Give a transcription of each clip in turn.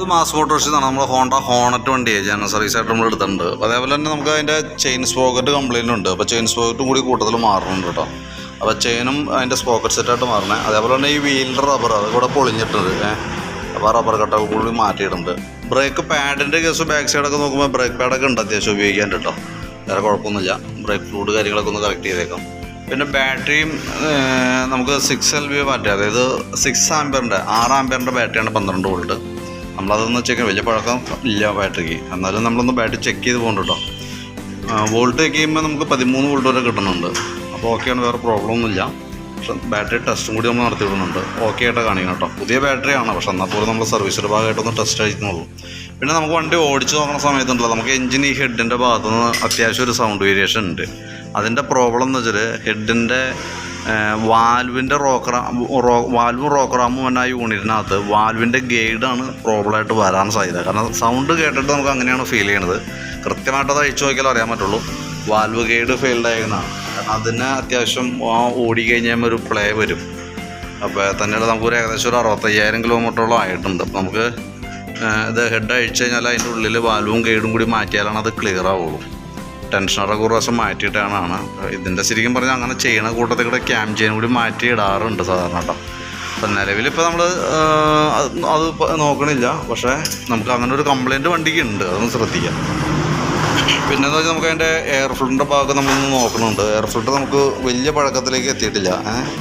ഇത് മാസ് ഫോട്ടോഷ് ആണ്. നമ്മൾ ഹോണ്ട ഹോണറ്റ് വണ്ടി ജനറൽ സർവീസ് ആയിട്ട് നമ്മൾ എടുത്തിട്ടുണ്ട്. അതേപോലെ തന്നെ നമുക്ക് അതിന്റെ ചെയിൻ സ്പോക്കറ്റ് കംപ്ലൈന്റ് ഉണ്ട്. അപ്പോൾ ചെയിൻ സ്പോക്കറ്റും കൂടി കൂട്ടത്തിൽ മാറുന്നുണ്ട് കേട്ടോ അപ്പോൾ ചെയിനും അതിന്റെ സ്പോക്കറ്റ് സെറ്റായിട്ട് മാറണേ. അതേപോലെ തന്നെ ഈ വീലിന്റെ റബ്ബർ അത് കൂടെ പൊളിഞ്ഞിട്ടുണ്ട്. അപ്പോൾ റബ്ബർ കട്ടൊക്കെ കൂടി മാറ്റിയിട്ടുണ്ട്. ബ്രേക്ക് പാഡിന്റെ കേസ് ബാക്ക് സൈഡൊക്കെ നോക്കുമ്പോൾ ബ്രേക്ക് പാഡൊക്കെ ഉണ്ട് അത്യാവശ്യം ഉപയോഗിക്കാൻ കേട്ടോ വേറെ കുഴപ്പമൊന്നുമില്ല. ബ്രേക്ക് ഫ്ലൂഡ് കാര്യങ്ങളൊക്കെ ഒന്ന് കറക്റ്റ് ചെയ്തേക്കാം. പിന്നെ ബാറ്ററിയും നമുക്ക് സിക്സ് എൽ ബി ബാറ്ററി അതായത് സിക്സ് ആംബിയറിന്റെ ആറ് ആംബിയറിന്റെ ബാറ്ററിയാണ് പന്ത്രണ്ട് വോൾട്ട് നമ്മളതൊന്ന് ചെക്ക് വലിയ പഴക്കം ഇല്ല ബാറ്ററിക്ക് എന്നാലും നമ്മളൊന്ന് ബാറ്ററി ചെക്ക് ചെയ്ത് പോകണ്ട കേട്ടോ വോൾട്ട് ചെക്ക് ചെയ്യുമ്പോൾ നമുക്ക് പതിമൂന്ന് വോൾട്ട് വരെ കിട്ടുന്നുണ്ട്. അപ്പോൾ ഓക്കെയാണ് വേറെ പ്രോബ്ലം ഒന്നുമില്ല. പക്ഷെ ബാറ്ററി ടെസ്റ്റും കൂടി നമ്മൾ നടത്തി വിടുന്നുണ്ട്. ഓക്കെ ആയിട്ട് കാണിക്കണം കേട്ടോ പുതിയ ബാറ്ററിയാണ് പക്ഷെ എന്നാൽ പോലും നമ്മൾ സർവീസിന്റെ ഭാഗമായിട്ടൊന്ന് ടെസ്റ്റ് അയക്കുന്നുള്ളൂ പിന്നെ നമുക്ക് വണ്ടി ഓടിച്ച് നോക്കുന്ന സമയത്തുണ്ടല്ലോ നമുക്ക് എഞ്ചിൻ ഈ ഹെഡിന്റെ ഭാഗത്തുനിന്ന് അത്യാവശ്യം ഒരു സൗണ്ട് വേരിയേഷൻ ഉണ്ട്. അതിന്റെ പ്രോബ്ലം എന്ന് വെച്ചാൽ ഹെഡിന്റെ വാൽവിന്റെ റോക്കറ റോ വാൽവും റോക്കറാമും എന്ന യൂണിറ്റിനകത്ത് വാൽവിന്റെ ഗൈഡാണ് പ്രോബ്ലമായിട്ട് വരാൻ സാധ്യത. കാരണം സൗണ്ട് കേട്ടിട്ട് നമുക്ക് അങ്ങനെയാണ് ഫീൽ ചെയ്യണത്. കൃത്യമായിട്ട് അത് അഴിച്ചു നോക്കിയാൽ അറിയാൻ പറ്റുള്ളൂ. വാൽവ് ഗൈഡ് ഫെയിൽഡ് ആയിരുന്നതാണ് കാരണം അതിന് അത്യാവശ്യം ഓടി കഴിഞ്ഞാൽ ഒരു പ്ലേ വരും. അപ്പോൾ തന്നെയുള്ള നമുക്കൊരു ഏകദേശം ഒരു അറുപത്തയ്യായിരം കിലോമീറ്ററോളം ആയിട്ടുണ്ട്. അപ്പോൾ നമുക്ക് ഇത് ഹെഡ് അഴിച്ചു കഴിഞ്ഞാൽ അതിന്റെ ഉള്ളിൽ വാൽവും ഗൈഡും കൂടി മാറ്റിയാലാണ് അത് ക്ലിയർ ആവുള്ളൂ. ടെൻഷനറൊക്കെ ഒരു പ്രാവശ്യം മാറ്റിയിട്ടാണ് ഇതിന്റെ ശരിക്കും പറഞ്ഞാൽ അങ്ങനെ ചെയ്യണ കൂട്ടത്തിൽ കൂടെ ക്യാം ചെയ്യാൻ കൂടി മാറ്റി ഇടാറുണ്ട് സാധാരണ കേട്ടോ. അപ്പം നിലവിലിപ്പോൾ നമ്മൾ അത് നോക്കണില്ല. പക്ഷേ നമുക്ക് അങ്ങനെ ഒരു കംപ്ലൈന്റ് വണ്ടിക്ക് ഉണ്ട്. അതൊന്ന് ശ്രദ്ധിക്കാം. പിന്നെന്ന് വെച്ചാൽ നമുക്ക് അതിന്റെ എയർ ഫിൽറ്ററിന്റെ ഭാഗം നമ്മളൊന്ന് നോക്കണുണ്ട്. എയർ ഫിൽറ്റർ നമുക്ക് വലിയ പഴക്കത്തിലേക്ക് എത്തിയിട്ടില്ല.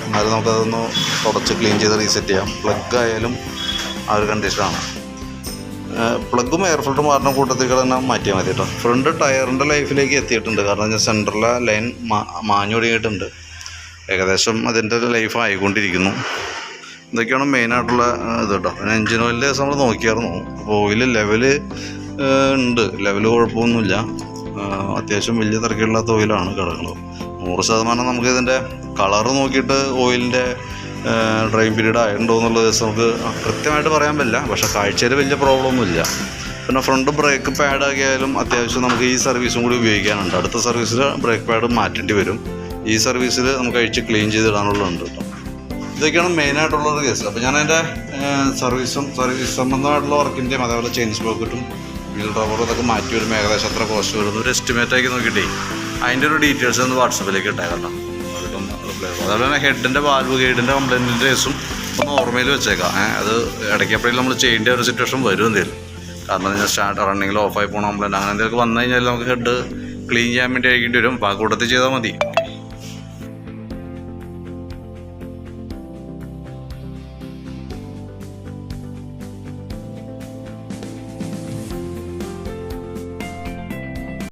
എന്നാലും നമുക്കതൊന്ന് തുടച്ച് ക്ലീൻ ചെയ്ത് റീസെറ്റ് ചെയ്യാം. പ്ലഗ് ആയാലും ആ ഒരു കണ്ടീഷനാണ് പ്ലഗും എയർ ഫിൽറ്ററും മാറുന്ന കൂട്ടത്തിൽ തന്നെ മാറ്റിയാൽ മതി കേട്ടോ ഫ്രണ്ട് ടയറിന്റെ ലൈഫിലേക്ക് എത്തിയിട്ടുണ്ട്. കാരണം സെന്ററിലെ ലൈൻ മാഞ്ഞു തുടങ്ങിയിട്ടുണ്ട് ഏകദേശം അതിന്റെ ലൈഫ് ആയിക്കൊണ്ടിരിക്കുന്നു. ഇതൊക്കെയാണ് മെയിനായിട്ടുള്ള ഇത് കേട്ടോ പിന്നെ എഞ്ചിൻ ഓയിലിന്റെ ദിവസം നമ്മൾ നോക്കിയായിരുന്നു. അപ്പോൾ ഓയിൽ ലെവൽ ഉണ്ട്. ലെവൽ കുഴപ്പമൊന്നുമില്ല. അത്യാവശ്യം വലിയ തിരക്കില്ലാത്ത ഓയിലാണ് കിടക്കുന്നത് നൂറ് ശതമാനം നമുക്ക് ഇതിന്റെ കളറ് നോക്കിയിട്ട് ഓയിലിന്റെ ഡ്രൈവിംഗ് പീരീഡ് ആയിട്ടുണ്ടോ എന്നുള്ള ദിവസം നമുക്ക് കൃത്യമായിട്ട് പറയാൻ പറ്റില്ല. പക്ഷേ കാഴ്ചയിൽ വലിയ പ്രോബ്ലം ഒന്നുമില്ല പിന്നെ ഫ്രണ്ട് ബ്രേക്ക് പാഡ് ആക്കിയാലും അത്യാവശ്യം നമുക്ക് ഈ സർവീസും കൂടി ഉപയോഗിക്കാനുണ്ട്. അടുത്ത സർവീസിൽ ബ്രേക്ക് പാഡ് മാറ്റേണ്ടി വരും. ഈ സർവീസിൽ നമുക്ക് അഴിച്ച് ക്ലീൻ ചെയ്തിടാനുള്ളതുണ്ട് ഇതൊക്കെയാണ് മെയിനായിട്ടുള്ളൊരു കേസ് അപ്പോൾ ഞാൻ അതിന്റെ സർവീസും സർവീസ് സംബന്ധമായിട്ടുള്ള വർക്കിന്റെയും അതേപോലെ ചെയിൻ സ്പോക്കറ്റും വീൽ റബ്ബറും ഇതൊക്കെ മാറ്റി വരുമ്പോൾ ഏകദേശം എത്ര കോസ്റ്റ് വരുന്നു ഒരു എസ്റ്റിമേറ്റ് ആക്കി നോക്കിയിട്ടേ. അതിന്റെ ഒരു ഡീറ്റെയിൽസ് ഒന്ന് വാട്സപ്പിലേക്ക് ഇട്ടേക്കാം ചെയ്തു അതുപോലെ തന്നെ ഹെഡിന്റെ വാൽവ് ഗൈഡിന്റെ കംപ്ലൈന്റിന്റെ കേസും ഒന്ന് ഓർമ്മയിൽ വെച്ചേക്കാം. അത് ഇടയ്ക്ക് എപ്പോഴെങ്കിലും നമ്മൾ ചെയ്യേണ്ട ഒരു സിറ്റുവേഷൻ വരും എന്തെങ്കിലും കാരണം ഞാൻ സ്റ്റാർട്ട് റണ്ണിങ്ങിൽ ഓഫായി പോകണം കംപ്ലൈന്റ് അങ്ങനെ എന്തെങ്കിലും വന്നു കഴിഞ്ഞാൽ നമുക്ക് ഹെഡ് ക്ലീൻ ചെയ്യാൻ വേണ്ടി അയക്കേണ്ടി വരും. ആ കൂട്ടത്തിൽ ചെയ്താൽ മതി.